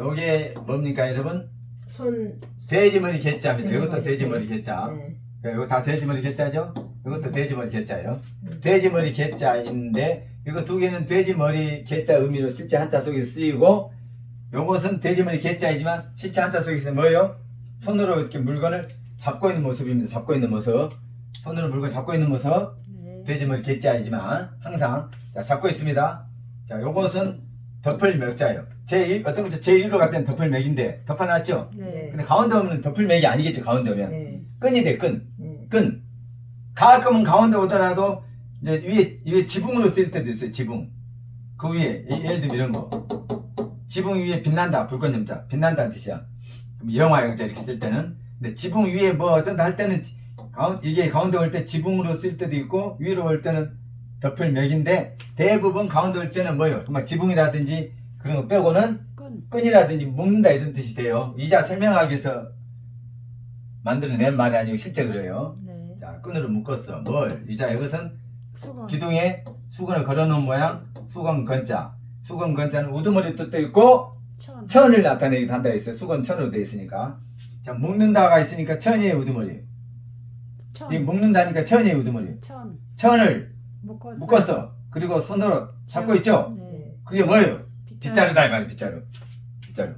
요게 뭡니까 여러분? 손. 돼지머리 개짜입니다. 이것도 돼지머리 개. 개짜. 네. 이거 다 돼지머리 개짜죠? 이것도 돼지머리 개짜예요. 음. 돼지머리 개짜인데 이거 두 개는 돼지머리 개짜 의미로 실제 한자 속에 쓰이고 요것은 돼지머리 개짜이지만 실제 한자 속에 쓰는 뭐예요? 손으로 이렇게 물건을 잡고 있는 모습입니다. 잡고 있는 모습. 손으로 물건 잡고 있는 모습. 네. 돼지머리 개짜이지만 항상 자, 잡고 있습니다. 자, 요것은 덮을 맥자예요. 제 어떤 거죠? 제1로 갈 때는 덮을 맥인데 덮어놨죠? 네. 근데 가운데 오면 덮을 맥이 아니겠죠. 가운데 오면 네. 끈이 돼 끈. 네. 끈. 가끔은 가운데 오더라도 이제 위에 위에 지붕으로 쓰일 때도 있어요. 지붕. 그 위에 이- 예를 들면 이런 거. 지붕 위에 빛난다. 불꽃 염자. 빛난다는 뜻이야. 그럼 영화 영자 이렇게 쓸 때는. 근데 지붕 위에 뭐 어쩐다 할 때는 가운 이게 가운데 올 때 지붕으로 쓸 때도 있고 위로 올 때는 덮을 맥인데 대부분 가운데 올 때는 뭐예요? 막 지붕이라든지 그런 거 빼고는 끈. 끈이라든지 묶는다 이런 뜻이 돼요. 이자 설명하기 위해서 만들어낸 말이 아니고 실제 그래요. 네. 자, 끈으로 묶었어. 뭘? 이자 이것은 수건. 기둥에 수건을 걸어놓은 모양, 수건 건자. 수건 건자는 우두머리 뜻도 있고 천. 천을 나타내기도 한다 했어요. 수건 천으로 돼 있으니까. 자, 묶는다가 있으니까 천이의 우두머리. 천. 이 묶는다니까 천이의 우두머리. 천. 천을 묶었어. 묶었어. 그리고 손으로 잡고 있죠? 네. 네. 그게 뭐예요? 빗자루. 빗자루다 이 말이야, 빗자루. 빗자루.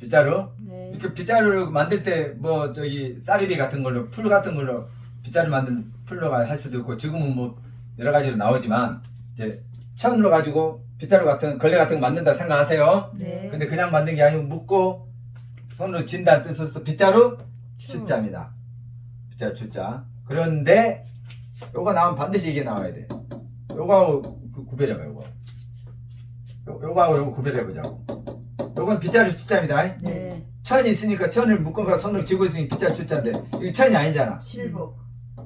빗자루. 네. 이렇게 빗자루를 만들 때 뭐 저기 쌀이비 같은 걸로 풀 같은 걸로 빗자루 만든 풀로가 할 수도 있고 지금은 뭐 여러 가지로 나오지만 이제 천으로 가지고 빗자루 같은 걸레 같은 거 만든다 생각하세요. 네. 근데 그냥 만든 게 아니고 묶고 손으로 진다는 뜻으로서 빗자루 추. 추자입니다. 빗자루 추자. 그런데 요거 나오면 반드시 이게 나와야 돼. 요거하고 그 구별해봐 요거. 요, 요거하고 요거 구별해보자고. 요건 빗자루 추자입니다. 네. 천이 있으니까 천을 묶어가 손을 쥐고 있으니 빗자루 추자인데 이거 천이 아니잖아. 실복.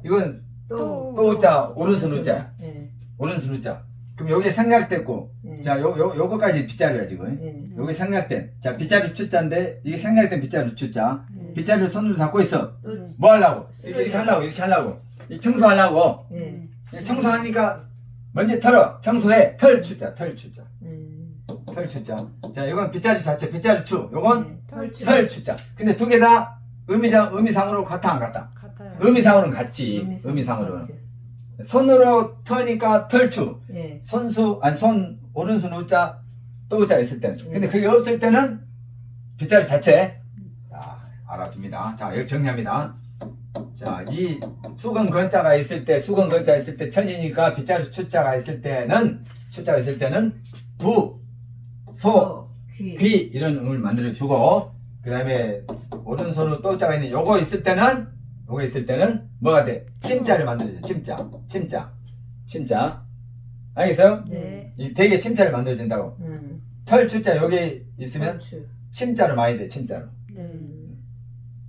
이건 또. 또 우자 오른손 우자야. 네. 오른손 우자. 그럼 여기 생략됐고 네. 자 요 요 요거까지 빗자루야 지금. 네. 여기 생략된 자 빗자루 추자인데 이게 생략된 빗자루 추자. 네. 빗자루 손으로 잡고 있어. 또. 네. 뭐 하려고? 이렇게, 이렇게 하려고 이렇게 하려고. 이 청소하려고. 네. 이 청소하니까 먼지 털어. 청소해. 털 추자. 털 추자. 음. 털 추자. 자 이건 빗자루 자체 빗자루 추. 요건 네. 털추. 털 추자. 근데 두 개 다 의미상 의미상으로 같아 안 같다? 같아요. 의미상으로는 같지. 의미상으로는. 손으로 터니까 털추. 네. 손수 아니 손 오른손 우자 또 우자 있을 때는. 근데 음. 그게 없을 때는 빗자루 자체. 자 알아둡니다. 자 여기 정리합니다. 자 이 수건 건자가 있을 때 수건 건자 있을 때 천이니까 빗자루 추자가 있을 때는 추자가 있을 때는 부, 소, 귀. 귀 이런 음을 만들어 주고 그 다음에 오른손으로 또자가 있는 요거 있을 때는 요거 있을 때는 뭐가 돼? 침자를 만들어줘 침자 침자 침자 알겠어요? 네. 이 되게 침자를 만들어준다고 음. 털 추자 여기 있으면. 침자로 많이 돼 침자로 네. 음.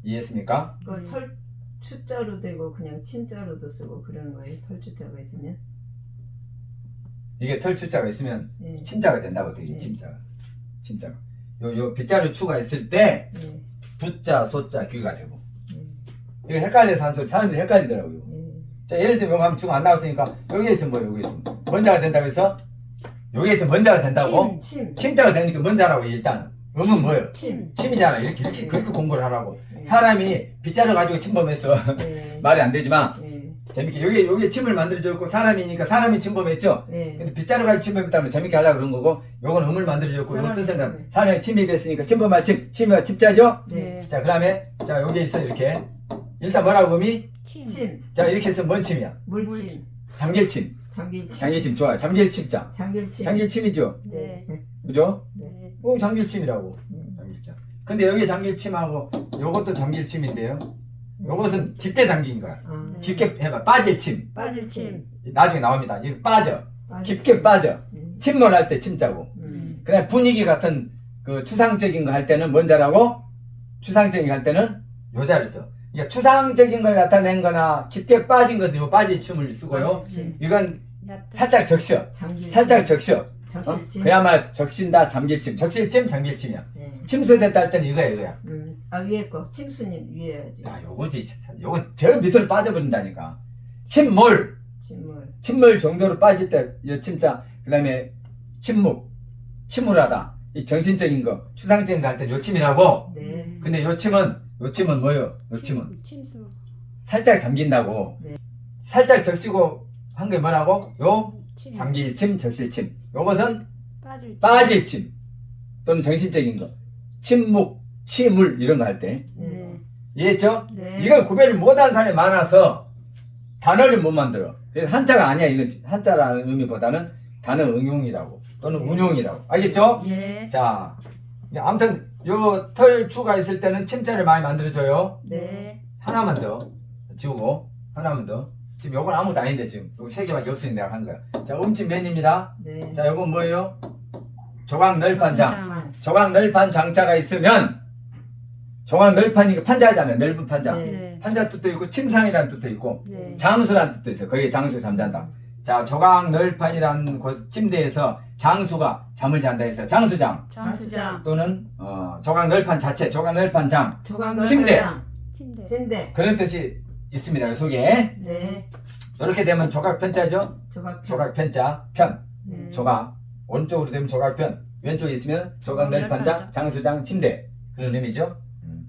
이해했습니까? 그걸 음. 털 추자로 되고 그냥 침자로도 쓰고 그런 거예요. 털추자가 있으면. 이게 털 추자가 있으면 네. 침자가 된다고 되게 네. 침자가 침자가 요, 요 빗자루 추가 있을 때 네. 부자 소자 귀가 되고 네. 이거 헷갈려서 한 소리 사람들이 헷갈리더라고요 네. 자, 예를 들면 여기 하면 지금 안 나왔으니까 여기에 있으면 뭐예요? 여기 있으면 먼자가 된다고 해서 여기에 있으면 먼자가 된다고 침. 침. 침자가 되니까 먼자라고 일단 음은 뭐예요? 침. 침이잖아 이렇게 이렇게 그렇게 공부를 하라고 네. 사람이 빗자루 가지고 침범했어 네. 말이 안 되지만 네. 재밌게 여기 여기 침을 만들어줬고 사람이니까 사람이 침범했죠 네. 근데 빗자루 가지고 침범했다면 재밌게 하려고 그런 거고 요건 음을 만들어줬고 요건 사람이 뜻은 침입. 사람이 침입했으니까 침범할 침 침이 침자죠 네. 자 그다음에 자 여기 있어 이렇게 일단 뭐라고 음이 침. 침. 자 이렇게 해서 뭔 침이야 물침. 잠길침 잠길침. 잠길침 좋아요 잠길침자 잠길침. 장길침이죠. 네. 그죠? 네. 어, 장길침이라고. 음. 장길침. 근데 여기 장길침하고 요것도 장길침인데요. 요것은 깊게 잠긴 거야. 아, 깊게 해봐. 빠질 침. 빠질 침. 나중에 나옵니다. 이거 빠져. 빠질 깊게 빠져. 음. 침몰할 때 침자고. 음. 그다음 분위기 같은 그 추상적인 거 할 때는 뭔 자라고? 추상적인 거 할 때는 요 자를 써. 그러니까 추상적인 걸 나타낸 거나 깊게 빠진 것은 요 빠질 춤을 쓰고요. 빠질 침. 이건 얕은. 살짝 적셔. 잠길 침. 살짝 적셔. 어? 그야말로 적신다 잠길침. 적실침 장길침이야. 네. 침수됐다 할 때는 이거야 이거야. 음. 아 위에 거. 침수님 위에 해야지. 야 요거지 요거 저 밑으로 빠져버린다니까. 침몰 침물. 침몰 정도로 빠질 때 이 침자 그다음에 침묵 침울하다 이 정신적인 거, 추상적인 거 할 때는 요침이라고. 네. 근데 요침은 요침은 뭐예요? 요침은 침수. 살짝 잠긴다고. 네. 살짝 적시고 한 게 뭐라고? 요 침. 잠길침, 적실침. 요것은 빠질. 빠질 침 또는 정신적인 거. 침묵, 치물 이런 거 할 때. 네. 이해했죠? 네. 이걸 구별을 못하는 사람이 많아서 단어를 못 만들어. 그래서 한자가 아니야. 이건 한자라는 의미보다는 단어 응용이라고 또는 네. 운용이라고. 알겠죠? 예. 자, 아무튼 요 털추가 있을 때는 침자를 많이 만들어줘요. 네. 하나만 더 지우고 하나만 더. 지금 요건 아무것도 아닌데 지금 요거 세 개밖에 없으니 내가 한 거야. 자, 음침맨입니다. 네. 자, 요건 뭐예요? 조각 널판장. 장. 조각 널판 장자가 있으면 조각 널판이니까 판자잖아요. 넓은 판자. 네. 네. 판자 뜻도 있고 침상이라는 뜻도 있고 네. 장수라는 뜻도 있어요. 거기에 장수 잠잔다. 자, 조각 널판이라는 곳 침대에서 장수가 잠을 잔다 해서 장수장 장수장. 또는 어, 조각 널판 자체, 조각 널판장 조각 침대. 침대. 침대. 그런 뜻이 있습니다. 이 속에 네. 이렇게 되면 조각 편자죠. 조각 조각 편자 편 네. 조각 오른쪽으로 되면 조각 편 왼쪽에 있으면 조각 널판장 널판장. 장수장 침대 그런 의미죠. 음.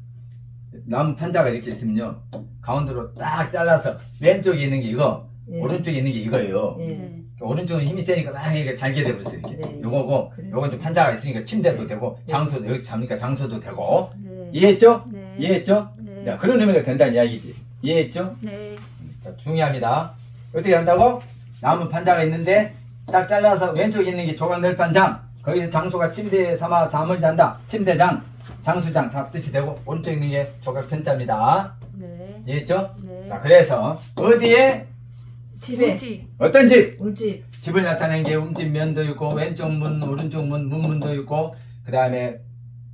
나무 판자가 이렇게 있으면요 가운데로 딱 잘라서 왼쪽에 있는 게 이거 예. 오른쪽에 있는 게 이거예요. 예. 네. 오른쪽은 힘이 세니까 막 이렇게 잘게 돼버렸어 이렇게. 네. 요거고 그래. 요건 좀 판자가 있으니까 침대도 되고 네. 장수도 여기서 잡니까 장수도 되고 네. 이해했죠? 네. 이해했죠? 네. 자, 그런 의미가 된다는 이야기지. 이해했죠? 네. 자, 중요합니다. 어떻게 한다고? 나무 판자가 있는데 딱 잘라서 왼쪽에 있는 게 조각 널판장 거기서 장수가 침대에 삼아 잠을 잔다. 침대장, 장수장 다 뜻이 되고 오른쪽에 있는 게 조각 편자입니다. 네. 이해했죠? 네. 자, 그래서 어디에 집에 집. 어떤 집? 울집. 집을 나타내는 게 움집 면도 있고 왼쪽 문, 오른쪽 문, 문문도 있고 그 다음에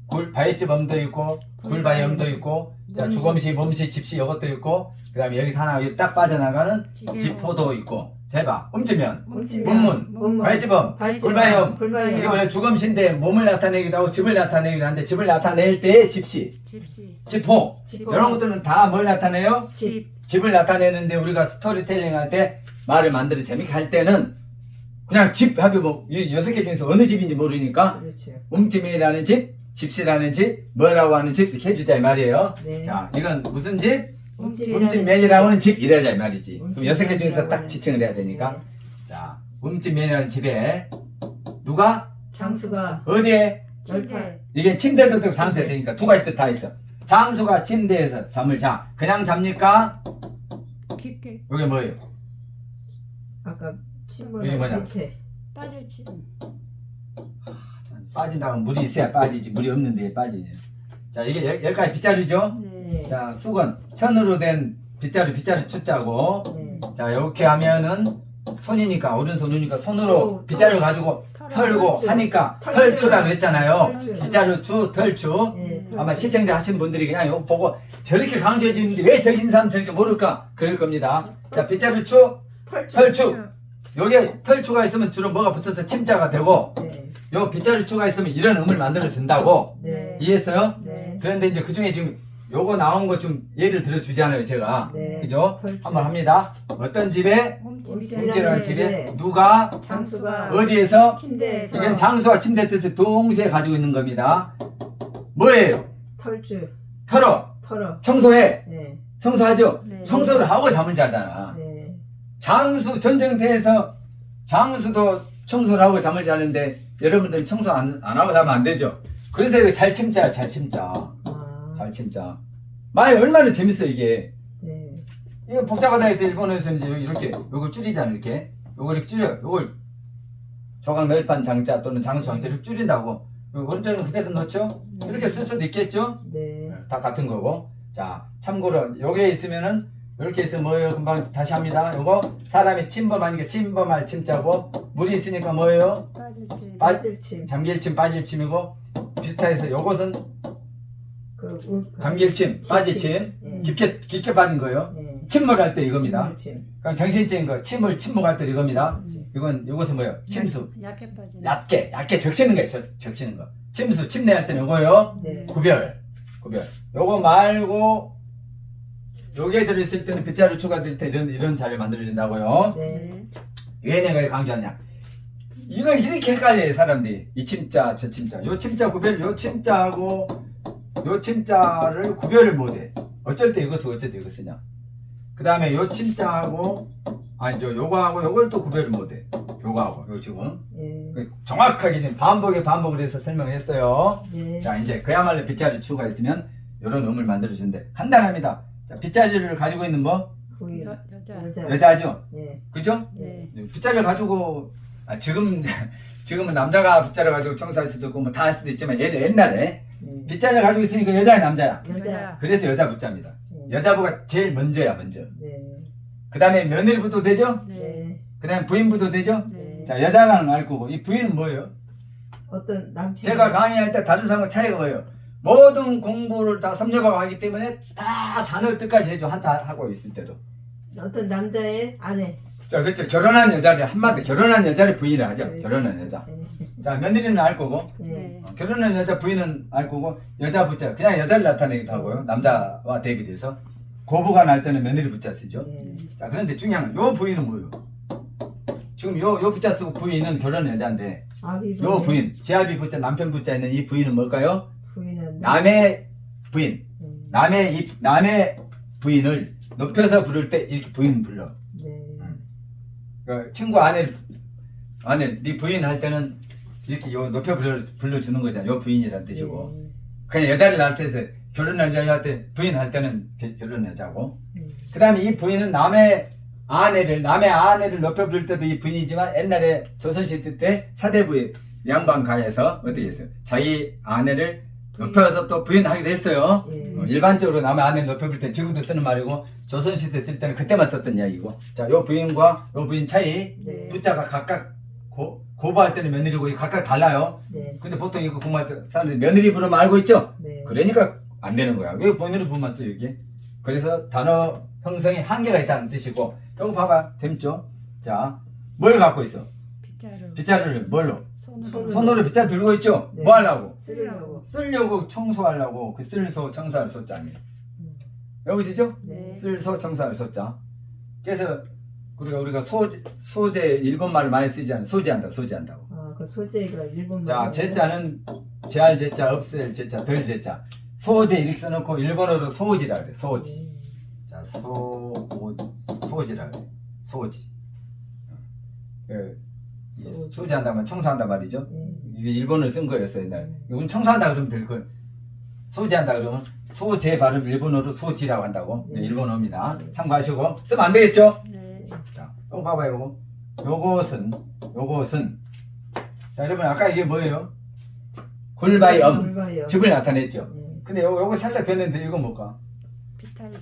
굴 바위집 엄도 있고 굴바위 엄도 있고 자 문. 주검시, 몸시, 집시 이것도 있고 그 다음에 여기서 하나 여기 딱 빠져나가는. 지포도 있고 제봐 움집면 문문. 굴바위엄. 이게 원래 주검시인데 몸을 나타내기도 하고 집을 나타내기도 하는데 집을 나타낼 때 집시, 집시. 지포 지포. 이런 것들은 다 뭘 나타내요? 집. 집을 나타내는데 우리가 스토리텔링 할 때 말을 만들어 재밌게 할 때는 그냥 집 합이 뭐이 여섯 개 중에서 어느 집인지 모르니까 그렇죠. 움집이라는 집, 집시라는 집, 뭐라고 하는 집 이렇게 해주자 이 말이에요. 네. 자, 이건 무슨 집? 움집. 움집면이라고 하는 집 이래자 이 말이지. 그럼 여섯 개 중에서 딱 지칭을 해야 집. 되니까. 네. 자, 움집면이라는 집에 누가 장수가 어디에 침대. 이게 침대도 되고 장수도 되니까 두 가지 뜻 다 있어. 장수가 침대에서 잠을 자. 그냥 잡니까? 깊게. 이게 뭐예요? 아까 침몰 이게 뭐냐? 밑에. 빠질 집. 빠진다면 물이 있어야 빠지지. 물이 없는데 빠지지. 자, 이게 여- 여기까지 빗자루죠? 네. 네. 자, 수건. 천으로 된 빗자루, 빗자루 추자고. 네. 자, 이렇게 하면은 손이니까, 오른손이니까 손으로 어, 빗자루 가지고. 털고 털추. 하니까 털추. 털추라 그랬잖아요. 털추. 빗자루 추, 털추. 네. 아마 시청자 하신 분들이 그냥 이거 보고 저렇게 강조해 주는데 왜저 인사는 저렇게 모를까? 그럴 겁니다. 자, 빗자루 추, 털추. 털추. 여기에 털추가 있으면 주로 뭐가 붙어서 침자가 되고, 네. 요 빗자루 추가 있으면 이런 음을 만들어 준다고. 네. 이해했어요? 네. 그런데 이제 그 중에 지금 요거 나온 거좀 예를 들어 주잖아요, 제가. 네. 그죠? 털추. 한번 합니다. 어떤 집에, 네. 집에 누가, 장수가 어디에서, 침대에서 이건 장수와 침대 뜻을 동시에 가지고 있는 겁니다. 뭐예요? 털추. 털어, 털어. 청소해, 네. 청소하죠? 네. 청소를 하고 잠을 자잖아. 네. 장수 전쟁터에서 장수도 청소를 하고 잠을 자는데 여러분들 청소 안, 안 하고 자면 안 되죠. 그래서 이거 잘 침자야, 잘 침자. 아. 잘 침자. 말 얼마나 재밌어 이게. 네. 이거 복잡하다 해서 일본에서 이제 이렇게 요걸 줄이잖아 이렇게. 요걸 이렇게 줄여. 요걸 조각 널판 장자 또는 장수 장자 이렇게 줄인다고. 요 오른쪽은 그대로 넣죠. 이렇게 쓸 수도 있겠죠. 네. 다 같은 거고. 자, 참고로 요게 있으면은 이렇게 있으면 뭐예요? 금방 다시 합니다. 요거 사람이 침범하니까 침범할 침자고 물이 있으니까 뭐예요? 빠질 집. 빠- 빠질침. 잠길침, 빠질침이고 비슷해서 요것은 그 우- 잠길침, 빠질침 네. 깊게 깊게 빠진 거예요. 네. 침몰할 때 이겁니다. 침몰침. 그럼 정신적인 거 침몰 침묵할 때 이겁니다. 이건 이것은 뭐예요? 침수. 약해 빠진. 얕게 얕게 적시는 거예요. 적- 적시는 거. 침수 침내할 때는 요거요. 네. 구별 구별. 요거 말고 요게 들어있을 때는 빗자루 추가될 때 이런 이런 자료 만들어준다고요. 네. 왜 내가 강조하냐? 이걸 이렇게 헷갈려요 사람들이 이 침자 저 침자 요 침자 구별 요 침자하고 요 침자를 구별을 못해 어쩔 때 쓰고 어쩔 때 이거 쓰냐 그 다음에 요 침자하고 아니 저 요거하고 요걸 또 구별을 못해 요거하고 요 지금 예. 정확하게 지금 반복에 반복을 해서 설명을 했어요 예. 자 이제 그야말로 빗자루 추가 있으면 요런 음을 만들어 주는데 간단합니다 자 빗자루를 가지고 있는 뭐 부인. 여, 여자. 여자. 여자죠 예. 그죠 네. 빗자루 가지고 아, 지금 지금은 남자가 빗자루 가지고 청소할 수도 있고 뭐 다 할 수도 있지만 옛- 옛날에 예. 빗자루 가지고 있으니까 여자야 남자야 여자. 그래서 여자 붙자입니다 예. 여자부가 제일 먼저야 먼저 네. 그 다음에 며느리부도 되죠 네. 네. 그 다음에 부인부도 되죠 네. 자 여자는 알 거고 이 부인은 뭐예요 어떤 남편. 제가 강의할 때 다른 사람과 차이가 뭐예요 모든 공부를 다 섭렵하고 하기 때문에 다 단어 뜻까지 해줘. 한자 하고 있을 때도. 어떤 남자의 아내. 자 그렇죠. 결혼한 여자를 한마디 결혼한 여자를 부인을 하죠. 그렇지. 결혼한 여자. 예. 자 며느리는 알 거고? 예. 네. 어, 결혼한 여자 부인은 알 거고 여자 붙자. 그냥 여자를 나타내기도 하고요. 남자와 대비돼서. 고부가 날 때는 며느리 붙자 쓰죠. 예. 자 그런데 중요한 건요 부인은 뭐예요? 지금 요, 요 붙자 쓰고 부인은 결혼한 여자인데 아비 요 부인 제아비 붙자 남편 붙자 있는 이 부인은 뭘까요 남의 부인 음. 남의 이 남의 부인을 높여서 부를 때 이렇게 부인 불러 네. 그 친구 아내를 아내 네 부인 할 때는 이렇게 요 높여 불러 불러주는 거잖아 요 부인이라는 뜻이고 예. 그냥 여자를 낳을 때 결혼한 여자한테 부인 할 때는 겨- 결혼 여자고 음. 그 다음에 이 부인은 남의 아내를 남의 아내를 높여 부를 때도 이 부인이지만 옛날에 조선시대 때 사대부의 양반가에서 어떻게 했어요 자기 아내를 높여서 또 부인하기도 했어요 예. 어, 일반적으로 남의 아내를 높여 부를 때 지금도 쓰는 말이고 조선시대 쓸 때는 그때만 썼던 이야기고 자 요 부인과 요 부인 차이 네. 붙자가 각각 고, 고부할 때는 며느리고 각각 달라요 네. 근데 보통 이거 공부할 때 사람들이 며느리 부르면 알고 있죠 네. 그러니까 안 되는 거야. 왜 며느리 부만 써요, 이게? 그래서 단어 형성에 한계가 있다는 뜻이고, 이거 봐봐. 재밌죠? 자, 뭘 갖고 있어? 빗자루. 빗자루를 뭘로? 손으로. 빗자루 들고 있죠? 네. 뭐 하려고? 쓰려고. 쓰려고 청소하려고 그 쓸소 청소할 소자 아니에요. 음. 여기시죠? 네. 쓸소 청소할 소자. 그래서 우리가 우리가 소재, 소재 일본말을 많이 쓰지 않아요. 소재한다, 소재한다고. 아, 그 소재가 일본 자? 제자는 제할 제자, 없앨 제자, 덜 제자. 소재 이렇게 써놓고 일본어로 소지라 그래. 소지. 음. 자, 소, 오, 소지라 그래. 소지. 그, 이 소지. 소지한다면 청소한단 말이죠. 음. 이게 일본어를 쓴 거였어, 옛날에. 이건 청소한다 그러면 될 걸. 소지한다 그러면 소재 발음 일본어로 소지라고 한다고. 네. 일본어입니다. 참고하시고. 쓰면 안 되겠죠? 네. 자, 요거 봐봐요, 요거. 요것은, 요것은. 자, 여러분, 아까 이게 뭐예요? 골바이 엄. 골바이 엄. 즙을 나타냈죠. 예. 근데 요거, 요거 살짝 변했는데, 이건 뭘까? 비탈.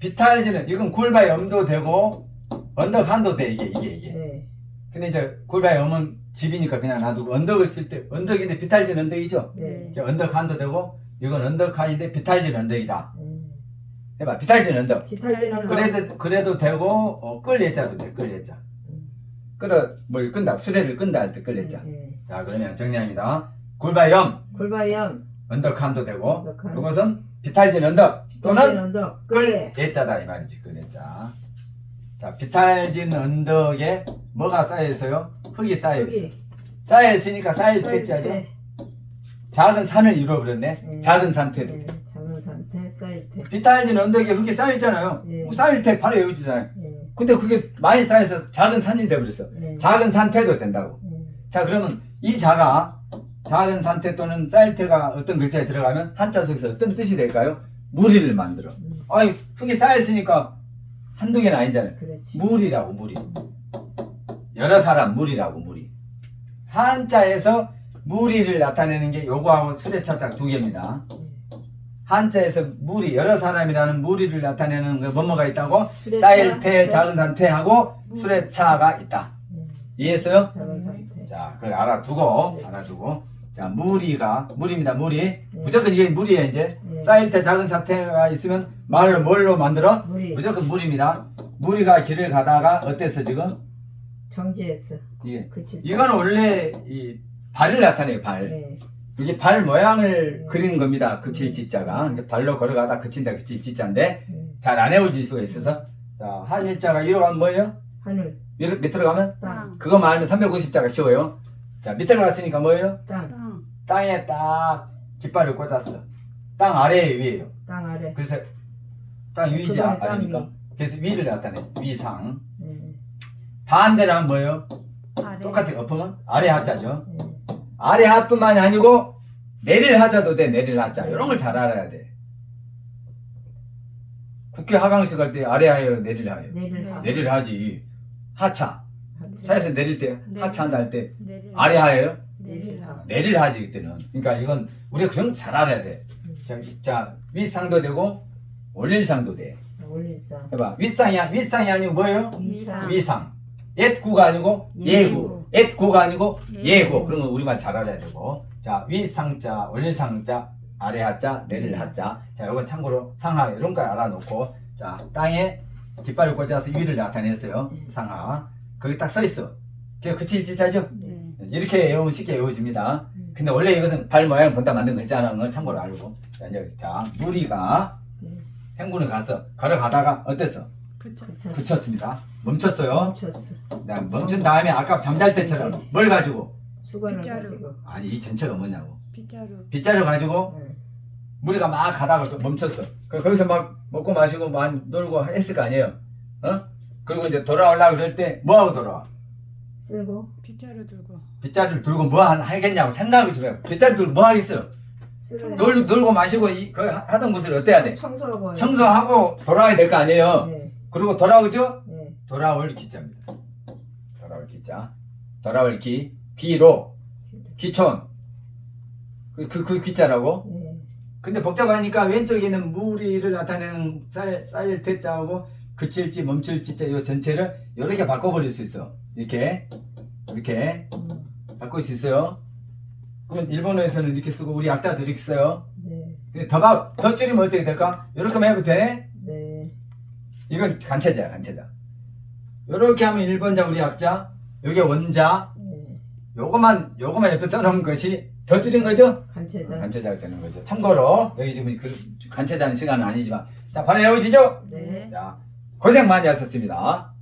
비탈지는, 이건 골바이 엄도 되고, 언덕 한도 돼, 이게, 이게, 이게. 네. 근데 이제 골바이 엄은 집이니까 그냥 놔두고, 언덕을 쓸 때, 언덕인데 비탈진 언덕이죠? 네. 이제 언덕 한도 되고, 이건 언덕 한인데 비탈진 언덕이다. 음. 해봐, 비탈진 언덕. 기타지는 그래도, 그래도 되고, 어, 끌 예자도 돼, 끌 예자. 음. 끌어, 뭘 끈다, 수레를 끈다 할 때끌 예자. 예. 자, 그러면 정리합니다. 골바이 엄. 언덕 한도 되고, 언덕 한도. 이것은 비탈진 언덕 또는 언덕. 끌 예자다 이 말이지, 끌 예자. 자, 비탈진 언덕에 뭐가 쌓여 있어요? 흙이 쌓여 있어. 여기. 쌓여 있으니까 쌓일 퇴자죠. 네. 작은 산을 이루어버렸네. 음. 작은 산퇴도. 네. 작은 상태, 사이트. 비탈진 언덕에 흙이 쌓여 있잖아요. 예. 뭐 쌓일 때 바로 외우지잖아요. 예. 근데 그게 많이 쌓여서 작은 산이 돼버렸어. 예. 작은 산퇴도 된다고. 예. 자, 그러면 이 자가 작은 산퇴 또는 쌓일 태가 어떤 글자에 들어가면 한자 속에서 어떤 뜻이 될까요? 무리를 만들어. 음. 아니, 흙이 쌓였으니까 한두 개는 아니잖아요. 그렇지. 무리라고, 무리. 여러 사람, 무리라고, 무리. 한자에서 무리를 나타내는 게 요거하고 수레차자 두 개입니다. 한자에서 무리, 여러 사람이라는 무리를 나타내는 게 뭐뭐가 있다고? 수레차, 쌓일 태, 네. 작은 산퇴하고 수레차가 있다. 예. 이해했어요? 작은. 자, 그걸 알아두고, 네. 알아두고. 자, 무리가, 무리입니다, 무리. 네. 무조건 이게 무리예요, 이제. 예. 쌓일 때 작은 사태가 있으면 말로 뭘로 만들어? 물이 무조건 무리입니다. 무리가 길을 가다가 어땠어, 지금? 정지했어. 이게. 그치. 이건 원래 이 발을 나타내요, 발. 네. 이게 발 모양을 네. 그리는 겁니다, 그칠 지자가. 이게 발로 걸어가다 그친다, 그칠 지자인데 예. 잘안 외워질 수가 있어서. 자, 한일자가 이러면 뭐예요? 하늘. 밑- 밑으로 가면 땅, 그거 말면 350자가 쉬워요. 자 밑으로 갔으니까 뭐예요? 땅, 땅. 땅에 딱 깃발을 꽂았어. 땅 아래에 위에요. 땅 아래. 그래서 땅 위지 아니까 위. 그래서 위를 나타내 위상. 네. 반대로 하면 뭐예요? 아래. 똑같은 엎으면 아래 하자죠. 네. 아래 하뿐만이 아니고 내릴 하자도 돼 내릴 하자 이런 걸 잘 알아야 돼. 국회 하강식 할 때 아래 하요 내릴 하요 내릴 하. 내릴 하지 하차 차에서 내릴 때 네. 하차한다 할 때 내릴. 아래 하예요 내릴 하. 내릴 하지 그때는 그러니까 이건 우리가 그런 거 잘 알아야 돼. 자, 자 윗상도 되고 올릴상도 돼. 올릴상. 해봐 윗상이 아- 윗상이 아니고 뭐예요? 위상. 위상. 옛구가 아니고 예구. 옛구가 아니고 예고. 그런 거 우리만 잘 알아야 되고. 자, 윗상자, 올릴상자, 아래 하자, 내릴 하자. 자, 이건 참고로 상하 이런 거 알아놓고. 자, 땅에 깃발을 꽂아서 위를 나타냈어요. 상하. 거기 딱 써 있어. 그게 그치 일치자죠? 네. 이렇게 외우면 쉽게 외워집니다. 음. 근데 원래 이것은 발 모양 본다 만든 거 있잖아. 건 참고로 알고. 자, 이제 자, 무리가 네. 행군을 가서 걸어가다가 어땠어? 그쵸. 그쵸. 그쳤습니다. 멈췄어요. 멈췄어. 네, 멈춘 다음에 아까 잠잘 때처럼 뭘 가지고? 수건을 빗자루. 가지고. 아니 이 전체가 뭐냐고. 빗자루. 빗자루 가지고 네. 무리가 막 가다가 또 멈췄어. 그- 거기서 막 먹고 마시고 막 놀고 했을 거 아니에요. 어? 그리고 이제 돌아오려고 그럴 때 뭐하고 돌아와? 쓸고 빗자루 들고. 빗자루를 들고 뭐 하- 하겠냐고 생각을 좀 해. 빗자루 들고 뭐 하겠어요? 놀, 놀고 마시고 이, 그 하던 곳을 어때야 돼? 청소하고. 청소하고 돌아와야 될 거 아니에요. 네. 그리고 돌아오죠? 네. 돌아올 기자입니다. 돌아올 기자. 돌아올 기. 기로. 기촌. 그, 그, 그 기자라고. 네. 근데 복잡하니까 왼쪽에는 무리를 나타내는 쌀, 쌀 대자하고 그칠지 멈출지 자, 요 전체를 이렇게 바꿔버릴 수 있어. 이렇게. 이렇게. 음. 바꿀 수 있어요. 그럼 일본어에서는 이렇게 쓰고 우리 약자도 이렇게 써요. 네. 근데 더, 바, 더 줄이면 어떻게 될까? 이렇게만 해도 돼? 네. 이건 간체자야, 간체자. 요렇게 하면 1번자 우리 약자, 요게 원자, 네. 요거만, 요거만 옆에 써놓은 것이 더 줄인 거죠? 간체자. 간체자가 되는 거죠. 참고로, 여기 지금 그 간체자는 시간은 아니지만, 자, 바로 외워지죠? 네. 자, 고생 많이 하셨습니다.